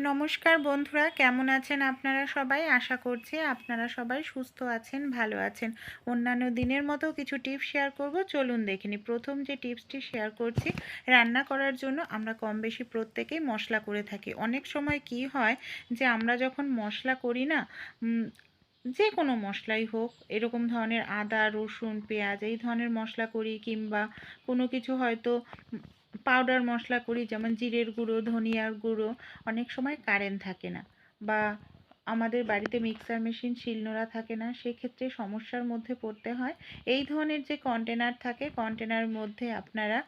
নমস্কার বন্ধুরা, কেমন আছেন আপনারা সবাই? আশা করছি আপনারা সবাই সুস্থ আছেন, ভালো আছেন। অন্যান্য দিনের মতো কিছু টিপস শেয়ার করব। চলুন দেখিনি প্রথম যে টিপসটি শেয়ার করছি, রান্না করার জন্য আমরা কম বেশি প্রত্যেকেই মশলা করে থাকি। অনেক সময় কি হয় যে আমরা যখন মশলা করি না যে কোনো মশলাই হোক, এরকম ধরনের আদা, রসুন, পেঁয়াজ, এই ধরনের মশলা করি কিংবা কোনো কিছু হয়তো পাউডার মশলা করি, যেমন জিরের গুঁড়ো, ধনিয়ার গুঁড়ো, অনেক সময় কারেন্ট থাকে না বা আমাদের বাড়িতে মিক্সার মেশিন শিলনোড়া থাকে না, সেক্ষেত্রে সমস্যার মধ্যে পড়তে হয়। এই ধরনের যে কন্টেনার থাকে কন্টেনার মধ্যে আপনারা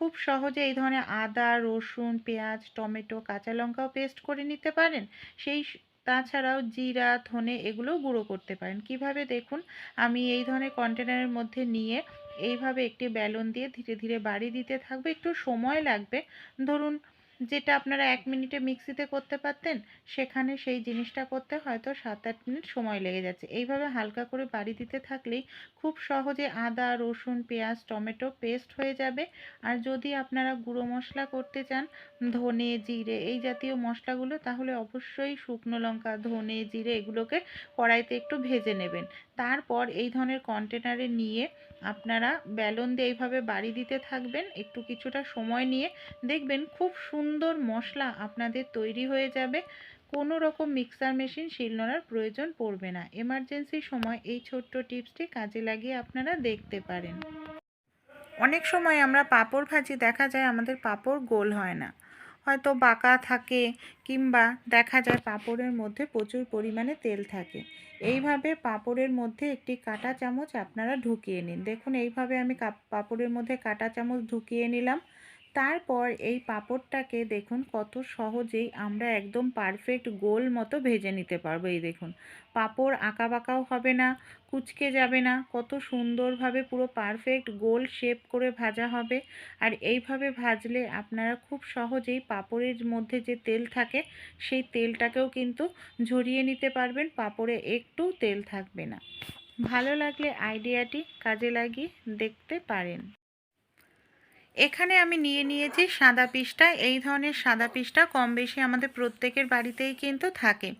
খুব সহজে এই ধরনের আদা, রসুন, পেঁয়াজ, টমেটো, কাঁচা লঙ্কাও পেস্ট করে নিতে পারেন। সেই তাছাড়াও জিরা, ধনে এগুলোও গুঁড়ো করতে পারেন। কীভাবে দেখুন, আমি এই ধরনের কন্টেনারের মধ্যে নিয়ে এইভাবে একটি ব্যালন দিয়ে ধীরে ধীরে বাড়ি দিতে থাকবে। একটু সময় লাগবে। ধরুন যেটা আপনারা এক মিনিটে মিক্সিতে করতে পারতেন, সেখানে সেই জিনিসটা করতে হয়তো সাত আট মিনিট সময় লেগে যাচ্ছে। এইভাবে হালকা করে বাড়ি দিতে থাকলেই খুব সহজে আদা, রসুন, পেঁয়াজ, টমেটো পেস্ট হয়ে যাবে। আর যদি আপনারা গুঁড়ো মশলা করতে চান, ধনে, জিরে এই জাতীয় মশলাগুলো, তাহলে অবশ্যই শুকনো লঙ্কা, ধনে, জিরে এগুলোকে কড়াইতে একটু ভেজে নেবেন। তারপর এই ধরনের কন্টেনারে নিয়ে আপনারা ব্যালন দিয়ে এইভাবে বাড়ি দিতে থাকবেন। একটু কিছুটা সময় নিয়ে দেখবেন খুব সুন্দর মশলা আপনাদের তৈরি হয়ে যাবে। কোনো রকম মিক্সার মেশিন শিলনোড়ার প্রয়োজন পড়বে না। এমার্জেন্সির সময় এই ছোট্ট টিপসটি কাজে লাগিয়ে আপনারা দেখতে পারেন। অনেক সময় আমরা পাপড় ভাজি দেখা যায় আমাদের পাপড় গোল হয় না। হয়তো বাঁকা থাকে কিংবা দেখা যায় পাপড়ের মধ্যে প্রচুর পরিমাণে তেল থাকে। এইভাবে পাপড়ের মধ্যে একটি কাঁটা চামচ আপনারা ঢুকিয়ে নিন। দেখুন, এইভাবে আমি পাঁপড়ের মধ্যে কাঁটা চামচ ঢুকিয়ে নিলাম। তারপর এই পাঁপড়টাকে দেখুন কত সহজেই আমরা একদম পারফেক্ট গোল মতো ভেজে নিতে পারব। এই দেখুন, পাঁপড় আঁকা বাঁকাও হবে না, কুচকে যাবে না, কত সুন্দরভাবে পুরো পারফেক্ট গোল শেপ করে ভাজা হবে। আর এইভাবে ভাজলে আপনারা খুব সহজেই পাঁপড়ের মধ্যে যে তেল থাকে, সেই তেলটাকেও কিন্তু ঝরিয়ে নিতে পারবেন, পাঁপড়ে একটু তেল থাকবে না। ভালো লাগলে আইডিয়াটি কাজে লাগিয়ে দেখতে পারেন। এখানে আমি নিয়ে নিয়েছি সাদা পিসটা। এই ধরনের সাদা পিসটা কম বেশি আমাদের প্রত্যেকের বাড়িতেই কিন্তু থাকে।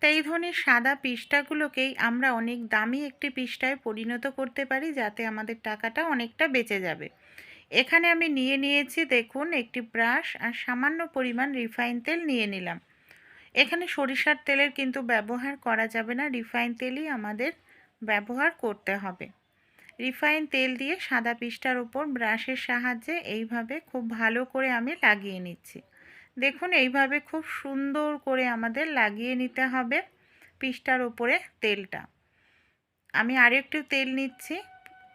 তাই এই ধরনের সাদা পিসটাগুলোকেই আমরা অনেক দামি একটি পিসটায় পরিণত করতে পারি যাতে আমাদের টাকাটা অনেকটা বেঁচে যাবে। এখানে আমি নিয়ে নিয়েছি দেখুন একটি ব্রাশ আর সামান্য পরিমাণ রিফাইন তেল নিয়ে নিলাম। এখানে সরিষার তেলের কিন্তু ব্যবহার করা যাবে না। রিফাইন তেলই আমাদের ব্যবহার করতে হবে। রিফাইন তেল দিয়ে সাদা পিসটার ওপর ব্রাশের সাহায্যে এইভাবে খুব ভালো করে আমি লাগিয়ে নিচ্ছি। দেখুন, এইভাবে খুব সুন্দর করে আমাদের লাগিয়ে নিতে হবে পিসটার ওপরে তেলটা। আমি আরেকটু তেল নিচ্ছি।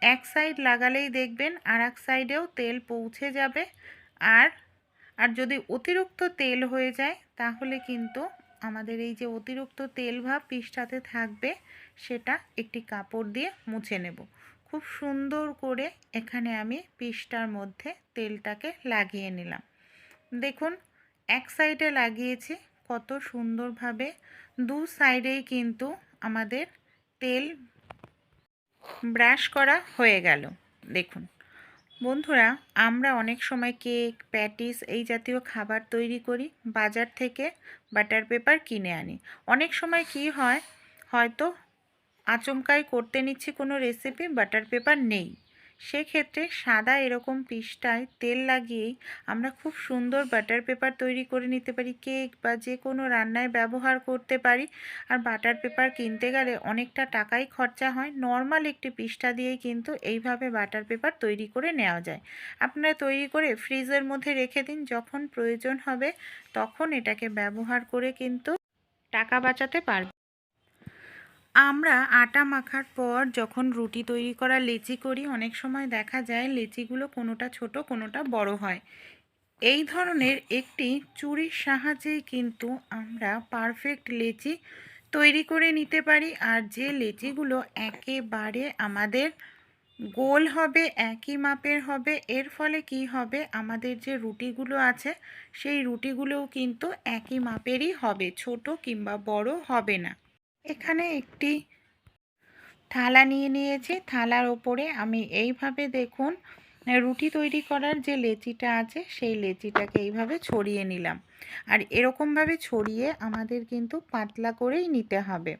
এক সাইড লাগালেই দেখবেন আর এক সাইডেও তেল পৌঁছে যাবে। আর আর যদি অতিরিক্ত তেল হয়ে যায়, তাহলে কিন্তু আমাদের এই যে অতিরিক্ত তেল ভাব পিসটাতে থাকবে, সেটা একটি কাপড় দিয়ে মুছে নেব। খুব সুন্দর করে এখানে আমি পিসটার মধ্যে তেলটাকে লাগিয়ে নিলাম। দেখুন, এক সাইডে লাগিয়েছি, কত সুন্দরভাবে। দু সাইডেই কিন্তু আমাদের তেল ব্রাশ করা হয়ে গেল। দেখুন, বন্ধুরা, আমরা অনেক সময় কেক, প্যাটিস এই জাতীয় খাবার তৈরি করি, বাজার থেকে বাটার পেপার কিনে আনি। অনেক সময় কি হয়, হয়তো আচমকাই করতে নিচ্ছি কোনো রেসিপি বাটার পেপার নেই। সেক্ষেত্রে সাদা এরকম পিসটায় তেল লাগিয়েই আমরা খুব সুন্দর বাটার পেপার তৈরি করে নিতে পারি কেক বা যে কোনো রান্নায় ব্যবহার করতে পারি। আর বাটার পেপার কিনতে গেলে অনেকটা টাকাই খরচা হয়। নর্মাল একটি পিসটা দিয়েই কিন্তু এইভাবে বাটার পেপার তৈরি করে নেওয়া যায়। আপনারা তৈরি করে ফ্রিজের মধ্যে রেখে দিন, যখন প্রয়োজন হবে তখন এটাকে ব্যবহার করে কিন্তু টাকা বাঁচাতে পারবেন। আমরা আটা মাখার পর যখন রুটি তৈরি করা লেচি করি, অনেক সময় দেখা যায় লেচিগুলো কোনোটা ছোট, কোনোটা বড় হয়। এই ধরনের একটি চুরির সাহায্যেই কিন্তু আমরা পারফেক্ট লেচি তৈরি করে নিতে পারি। আর যে লেচিগুলো একেবারে আমাদের গোল হবে, একই মাপের হবে, এর ফলে কি হবে? আমাদের যে রুটিগুলো আছে, সেই রুটিগুলোও কিন্তু একই মাপেরই হবে, ছোট কিংবা বড় হবে না। এখানে একটি থালা নিয়ে নিয়েছি। থালার ওপরে আমি এইভাবে দেখুন, রুটি তৈরি করার যে লেচিটা আছে, সেই লেচিটাকে এইভাবে ছড়িয়ে নিলাম। আর এরকমভাবে ছড়িয়ে আমাদের কিন্তু পাতলা করেই নিতে হবে।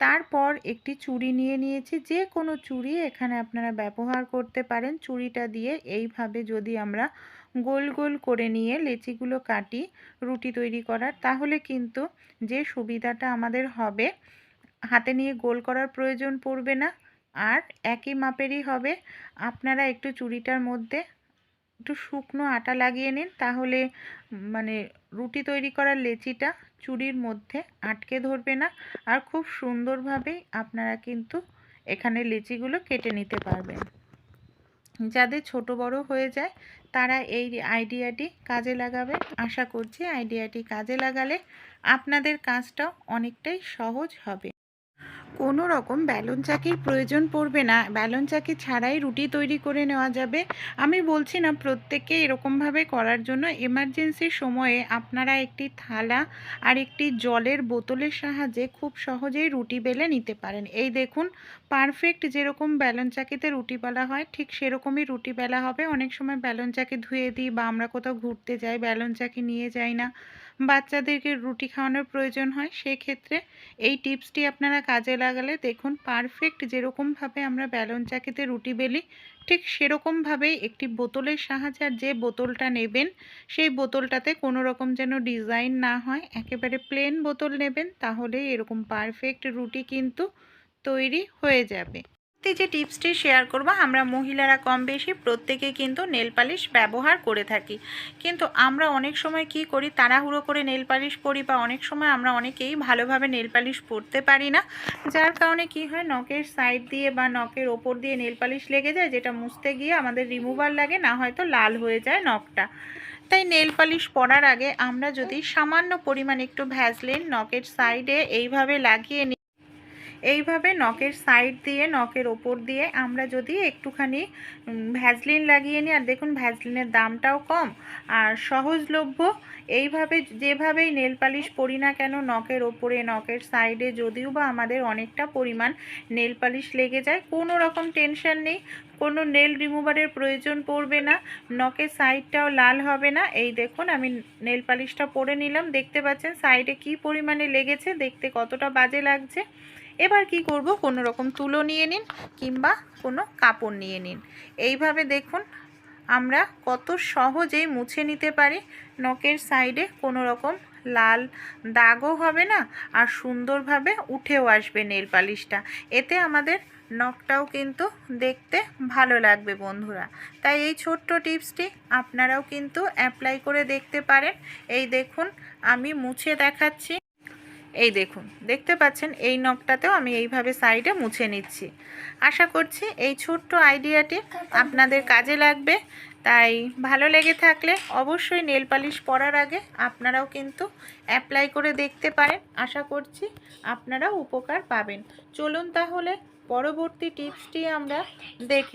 তারপর একটি চুড়ি নিয়ে নিয়েছি। যে কোনো চুড়ি এখানে আপনারা ব্যবহার করতে পারেন। চুড়িটা দিয়ে এইভাবে যদি আমরা গোল গোল করে নিয়ে লেচিগুলো কাটি, রুটি তৈরি করার। তাহলে কিন্তু যে সুবিধাটা আমাদের হবে, হাতে নিয়ে গোল করার প্রয়োজন পড়বে না। আর একই মাপেরই হবে। আপনারা একটু চুড়িটার মধ্যে একটু শুকনো আটা লাগিয়ে নিন। তাহলে মানে রুটি তৈরি করার লেচিটা চুড়ির মধ্যে আটকে ধরবে না। আর খুব সুন্দরভাবেই আপনারা কিন্তু এখানে লেচিগুলো কেটে নিতে পারবেন। যাদের ছোট বড় হয়ে যায়, তারা এই আইডিয়াটি কাজে লাগাবে। আশা করছি আইডিয়াটি কাজে লাগালে আপনাদের কাজটাও অনেকটাই সহজ হবে। কোনো রকম ব্যালন চাকির প্রয়োজন পড়বে না। ব্যালন চাকি ছাড়াই রুটি তৈরি করে নেওয়া যাবে। আমি বলছি না প্রত্যেকে এরকমভাবে করার জন্য। এমার্জেন্সির সময়ে আপনারা একটি থালা আর একটি জলের বোতলের সাহায্যে খুব সহজেই রুটি বেলে নিতে পারেন। এই দেখুন, পারফেক্ট যেরকম ব্যালন চাকিতে রুটি বেলা হয়, ঠিক সেরকমই রুটি বেলা হবে। অনেক সময় ব্যালন চাকি ধুয়ে দিই বা আমরা কোথাও ঘুরতে যাই, ব্যালন চাকি নিয়ে যাই না। বাচ্চাদেরকে রুটি খাওয়ানোর প্রয়োজন হয়, সেক্ষেত্রে এই টিপসটি আপনারা কাজে লাগালে দেখুন পারফেক্ট যেরকমভাবে আমরা ব্যালন চাকিতে রুটি বেলি, ঠিক সেরকমভাবেই একটি বোতলের সাহায্যে আর যে বোতলটা নেবেন, সেই বোতলটাতে কোনো রকম যেন ডিজাইন না হয়, একেবারে প্লেন বোতল নেবেন তাহলে এরকম পারফেক্ট রুটি কিন্তু তৈরি হয়ে যাবে। যে টিপসটি শেয়ার করব, আমরা মহিলারা কম বেশি প্রত্যেকে কিন্তু নেল পালিশ ব্যবহার করে থাকি। কিন্তু আমরা অনেক সময় কি করি, তাড়াহুড়ো করে নেল পালিশ পরি বা অনেক সময় আমরা অনেকেই ভালোভাবে নেল পালিশ পরতে পারি না। যার কারণে কি হয়, নখের সাইড দিয়ে বা নখের ওপর দিয়ে নেল পালিশ লেগে যায়, যেটা মুছতে গিয়ে আমাদের রিমুভার লাগে, না হয়তো লাল হয়ে যায় নখটা। তাই নেল পালিশ পরার আগে আমরা যদি সামান্য পরিমাণ একটু ভ্যাসলিন নখের সাইডে এইভাবে লাগিয়ে এইভাবে নখের সাইড দিয়ে, নখের ওপর দিয়ে আমরা যদি একটুখানি ভ্যাসলিন লাগিয়ে নিই, আর দেখুন ভ্যাসলিনের দামটাও কম, আর সহজলভ্য এইভাবে যেভাবেই নেল পালিশ পরি না কেন, নখের ওপরে, নখের সাইডে যদিও বা আমাদের অনেকটা পরিমাণ নেল পালিশ লেগে যায়, কোনো রকম টেনশন নেই, কোনো নেল রিমুভারের প্রয়োজন পড়বে না, নখের সাইডটাও লাল হবে না, এই দেখুন আমি নেল পালিশটা পরে নিলাম, দেখতে পাচ্ছেন সাইডে কি পরিমাণে লেগেছে, দেখতে কতটা বাজে লাগছে। এবার কি করব? কোনো রকম তুলো নিয়ে নিন কিংবা কোনো কাপড় নিয়ে নিন। এইভাবে দেখুন আমরা কত সহজেই মুছে নিতে পারি। নখের সাইডে কোনো রকম লাল দাগও হবে না আর সুন্দরভাবে উঠেও আসবে নেল পালিশটা। এতে আমাদের নখটাও কিন্তু দেখতে ভালো লাগবে বন্ধুরা। তাই এই ছোট্ট টিপসটি আপনারাও কিন্তু অ্যাপ্লাই করে দেখতে পারেন। এই দেখুন, আমি মুছে দেখাচ্ছি। এই দেখুন, দেখতে পাচ্ছেন এই নখটাতেও আমি এইভাবে সাইডে মুছে নিচ্ছি। আশা করছি এই ছোট্ট আইডিয়াটি আপনাদের কাজে লাগবে। তাই ভালো লেগে থাকলে অবশ্যই নেল পালিশ পরার আগে আপনারাও কিন্তু অ্যাপ্লাই করে দেখতে পারেন। আশা করছি আপনারাও উপকার পাবেন। চলুন তাহলে পরবর্তী টিপসটি আমরা দেখে